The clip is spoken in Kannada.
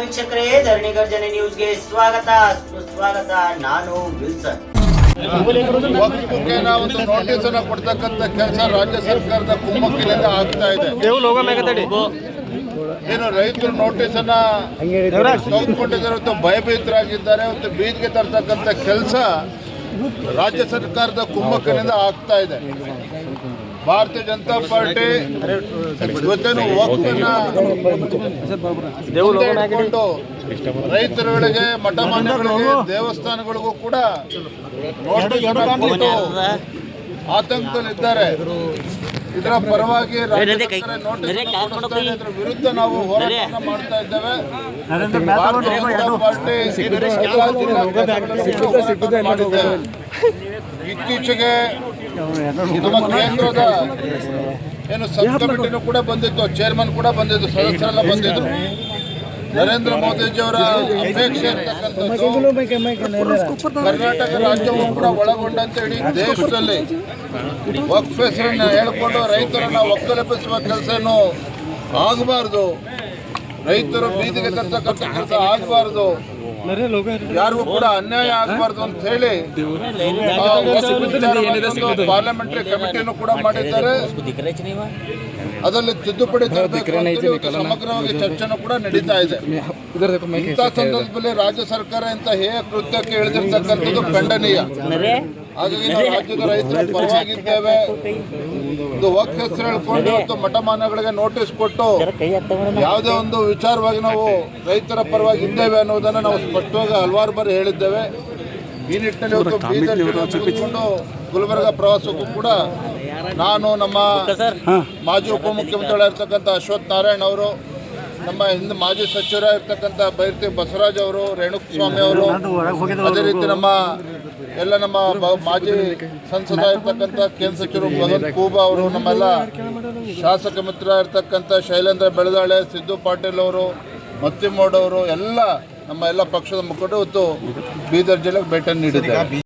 ವೀಕ್ಷಕರೇ ಧರಣಿ ಗರ್ಜನೆ ನ್ಯೂಸ್ಗೆ ಸ್ವಾಗತ. ಸುಸ್ವಾಗತ ನಾನು ವಿಲ್ಸನ್. ಒಂದು ನೋಟಿಸ್ ಅನ್ನ ಕೊಡ್ತಕ್ಕಂಥ ಕೆಲಸ ರಾಜ್ಯ ಸರ್ಕಾರದ ಕುಮ್ಮಕ್ಕಿನಿಂದ ಆಗ್ತಾ ಇದೆ ಏನು ರೈತರು ನೋಟಿಸ್ ಅನ್ನ ತೆಗೆದುಕೊಂಡಿದ್ದಾರೆ ಭಯಭೀತರಾಗಿದ್ದಾರೆ ಮತ್ತು ಬೀದಿಗೆ ತರ್ತಕ್ಕಂಥ ಕೆಲಸ ರಾಜ್ಯ ಸರ್ಕಾರದ ಕುಮ್ಮಕ್ಕಿನಿಂದ ಆಗ್ತಾ ಇದೆ. ಭಾರತೀಯ ಜನತಾ ಪಾರ್ಟಿ ಇವತ್ತೇನು ಇಟ್ಕೊಂಡು ರೈತರುಗಳಿಗೆ ಮಠ ಮಾನ್ಯಗಳಿಗೆ ದೇವಸ್ಥಾನಗಳಿಗೂ ಕೂಡ ಆತಂಕದಲ್ಲಿದ್ದಾರೆ. ಇದರ ಪರವಾಗಿ. ಇದರ ವಿರುದ್ಧ ನಾವು ಹೋರಾಟ ಮಾಡ್ತಾ ಇದ್ದೇವೆ. ಇತ್ತೀಚೆಗೆ ನಮ್ಮ ಕೇಂದ್ರದ ಏನು ಸಬ್ ಕಮಿಟಿನೂ ಕೂಡ ಬಂದಿತ್ತು ಚೇರ್ಮನ್ ಕೂಡ ಬಂದಿದ್ದು ಸದಸ್ಯರೆಲ್ಲ ಬಂದಿದ್ರು. ನರೇಂದ್ರ ಮೋದಿಜಿಯವರ ಅಪೇಕ್ಷೆ ಇರ್ತಕ್ಕಂಥದ್ದು ಕರ್ನಾಟಕ ರಾಜ್ಯವು ಕೂಡ ಒಳಗೊಂಡಂತೆ ಇಡೀ ದೇಶದಲ್ಲಿ ವಕ್ಫ್ ಹೆಸರನ್ನ ಹೇಳ್ಕೊಂಡು ರೈತರನ್ನ ಒಕ್ಕಲೆಬ್ಬಿಸುವ ಕೆಲಸನೂ ಆಗಬಾರ್ದು. ರೈತರು ಬೀದಿಗೆ ತರ್ತಕ್ಕಂಥ ಕೆಲಸ ಆಗಬಾರ್ದು. ಯಾರಿಗೂ ಕೂಡ ಅನ್ಯಾಯ ಆಗಬಾರ್ದು ಅಂತ ಹೇಳಿ ಪಾರ್ಲಿಮೆಂಟರಿ ಕಮಿಟಿಯನ್ನು ಕೂಡ ಮಾಡಿದ್ದಾರೆ. ಅದರಲ್ಲಿ ತಿದ್ದುಪಡಿ ಸಮಗ್ರವಾಗಿ ಚರ್ಚೆನೂ ಕೂಡ ನಡೀತಾ ಇದೆ. ಇಂಥ ಸಂದರ್ಭದಲ್ಲಿ ರಾಜ್ಯ ಸರ್ಕಾರ ಇಂಥ ಹೇಯ ಕೃತ್ಯಕ್ಕೆ ಇಳಿದಿರ್ತಕ್ಕಂಥದ್ದು ಖಂಡನೀಯ. ಹಾಗಾಗಿ ನಾವು ರಾಜ್ಯದ ರೈತರ ಪರವಾಗಿದ್ದೇವೆ. ಇದು ವಕ್ ಹೆಸರು ಹೇಳ್ಕೊಂಡು ಇವತ್ತು ಮಠಮಾನ್ಯಗಳಿಗೆ ನೋಟಿಸ್ ಕೊಟ್ಟು ಯಾವುದೇ ಒಂದು ವಿಚಾರವಾಗಿ ನಾವು ರೈತರ ಪರವಾಗಿ ಇದ್ದೇವೆ ಅನ್ನೋದನ್ನ ನಾವು ಸ್ಪಷ್ಟವಾಗಿ ಹಲವಾರು ಬಾರಿ ಹೇಳಿದ್ದೇವೆ. ಈ ನಿಟ್ಟಿನಲ್ಲಿ ಇವತ್ತು ಗುಲ್ಬರ್ಗ ಪ್ರವಾಸಕ್ಕೂ ಕೂಡ ನಾನು ನಮ್ಮ ಮಾಜಿ ಉಪಮುಖ್ಯಮಂತ್ರಿಗಳಿರ್ತಕ್ಕಂಥ ಅಶ್ವಥ್ ನಾರಾಯಣ್ ಅವರು ನಮ್ಮ ಹಿಂದೆ ಮಾಜಿ ಸಚಿವರಾಗಿರ್ತಕ್ಕಂಥ ಬೈರ್ತಿ ಬಸವರಾಜ್ ಅವರು ರೇಣುಕಸ್ವಾಮಿ ಅವರು ಅದೇ ರೀತಿ ನಮ್ಮ ಎಲ್ಲ ನಮ್ಮ ಮಾಜಿ ಸಂಸದ ಇರ್ತಕ್ಕಂಥ ಕೇಂದ್ರ ಸಚಿವರು ಮದನ್ ಕೂಬಾ ಅವರು, ನಮ್ಮೆಲ್ಲ ಶಾಸಕ ಮಿತ್ರ ಇರ್ತಕ್ಕಂಥ ಶೈಲೇಂದ್ರ ಬೆಳದಾಳೆ, ಸಿದ್ದು ಪಾಟೀಲ್ ಅವರು ಮತ್ತಿಮೋಡ್ ಅವರು ಎಲ್ಲ ನಮ್ಮ ಎಲ್ಲ ಪಕ್ಷದ ಮುಖಂಡರು ಇವತ್ತು ಬೀದರ್ ಜಿಲ್ಲೆಗೆ ಭೇಟಿ ನೀಡಿದ್ದಾರೆ.